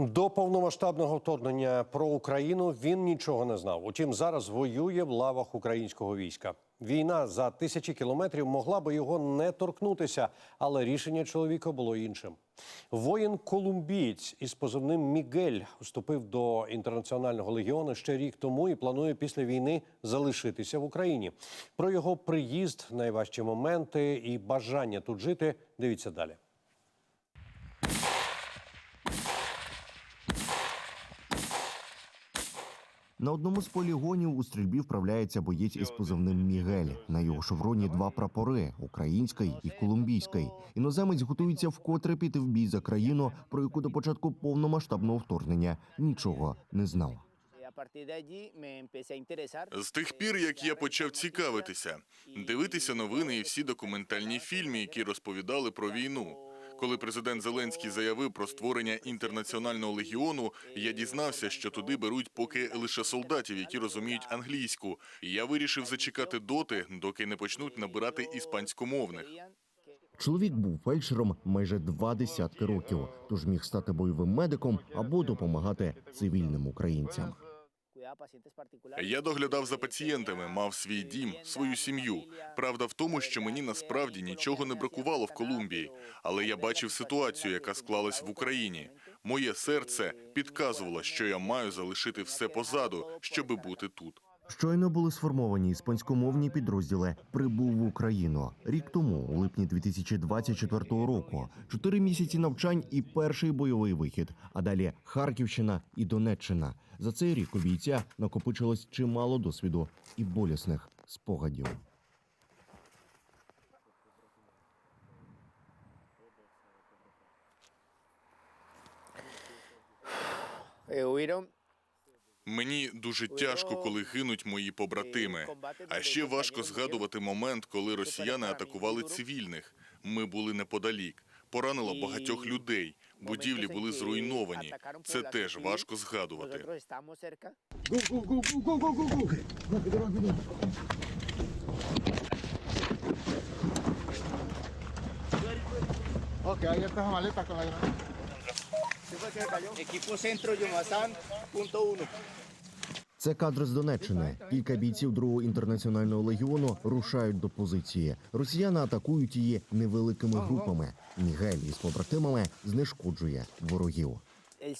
До повномасштабного вторгнення про Україну він нічого не знав. Утім, зараз воює в лавах українського війська. Війна за тисячі кілометрів могла би його не торкнутися, але рішення чоловіка було іншим. Воїн колумбієць із позивним Мігель вступив до інтернаціонального легіону ще рік тому і планує після війни залишитися в Україні. Про його приїзд, найважчі моменти і бажання тут жити. Дивіться далі. На одному з полігонів у стрільбі вправляється боєць із позивним Мігель. На його шевроні два прапори український і колумбійський. Іноземець готується вкотре піти в бій за країну, про яку до початку повномасштабного вторгнення нічого не знав. З тих пір, як я почав цікавитися, дивитися новини і всі документальні фільми, які розповідали про війну. Коли президент Зеленський заявив про створення інтернаціонального легіону, я дізнався, що туди беруть поки лише солдатів, які розуміють англійську. Я вирішив зачекати доти, доки не почнуть набирати іспанськомовних. Чоловік був фельдшером майже два десятки років, тож міг стати бойовим медиком або допомагати цивільним українцям. Я доглядав за пацієнтами, мав свій дім, свою сім'ю. Правда в тому, що мені насправді нічого не бракувало в Колумбії, але я бачив ситуацію, яка склалась в Україні. Моє серце підказувало, що я маю залишити все позаду, щоби бути тут. Щойно були сформовані іспанськомовні підрозділи. Прибув в Україну рік тому, у липні 2024 року. Чотири місяці навчань і перший бойовий вихід. А далі Харківщина і Донеччина. За цей рік у бійця накопичилось чимало досвіду і болісних спогадів. Hubieron Мені дуже тяжко, коли гинуть мої побратими. А ще важко згадувати момент, коли росіяни атакували цивільних. Ми були неподалік. Поранило багатьох людей. Будівлі були зруйновані. Це теж важко згадувати. granada. Equipo centro Yomazán, punto uno. Це кадр з Донеччини. Кілька бійців другого інтернаціонального легіону рушають до позиції. Росіяни атакують її невеликими групами. Мігель із побратимами знешкоджує ворогів. Eh.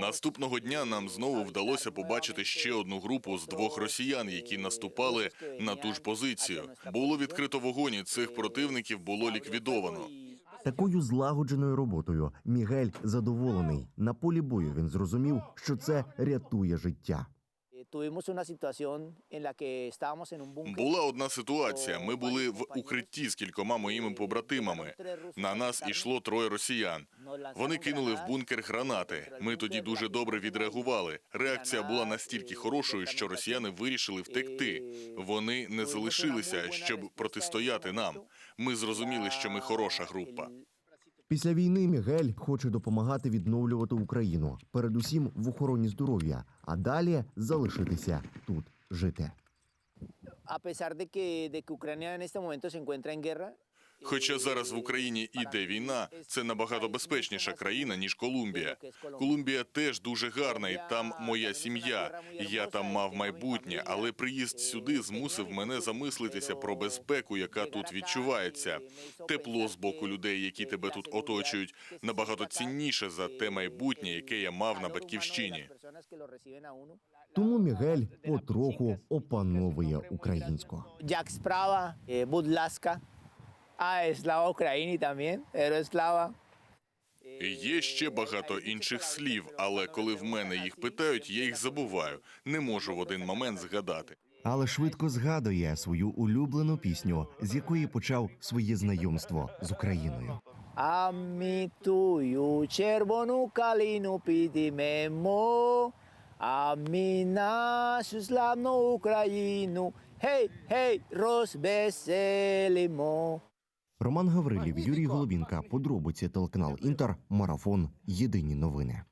Наступного дня нам знову вдалося побачити ще одну групу з двох росіян, які наступали на ту ж позицію. Було відкрито вогонь, і цих противників було ліквідовано. Такою злагодженою роботою Мігель задоволений. На полі бою він зрозумів, що це рятує життя. Була одна ситуація. Ми були в укритті з кількома моїми побратимами. На нас ішло троє росіян. Вони кинули в бункер гранати. Ми тоді дуже добре відреагували. Реакція була настільки хорошою, що росіяни вирішили втекти. Вони не залишилися, щоб протистояти нам. Ми зрозуміли, що ми хороша група. Після війни Мігель хоче допомагати відновлювати Україну, передусім в охороні здоров'я, а далі залишитися тут жити. A pesar de que, de que Ucrania en este momento. Хоча зараз в Україні іде війна, це набагато безпечніша країна ніж Колумбія. Колумбія теж дуже гарна, і там моя сім'я. Я там мав майбутнє, але приїзд сюди змусив мене замислитися про безпеку, яка тут відчувається. Тепло з боку людей, які тебе тут оточують, набагато цінніше за те майбутнє, яке я мав на батьківщині. Тому Мігель потроху опановує українську. Jack Sprava, eh, Bud Ah, Slava Ukraini también, héroe Є ще багато інших слів, але коли в мене їх питають, я їх забуваю. Не можу в один момент згадати. Але швидко згадує свою улюблену пісню, з якої почав своє знайомство з Україною. А ми тую червону калину підіймемо, а ми нашу славну Україну, гей, гей, розвеселимо. Роман Гаврилів, Юрій Голубінка, подробиці телеканал Інтер, марафон. Єдині новини.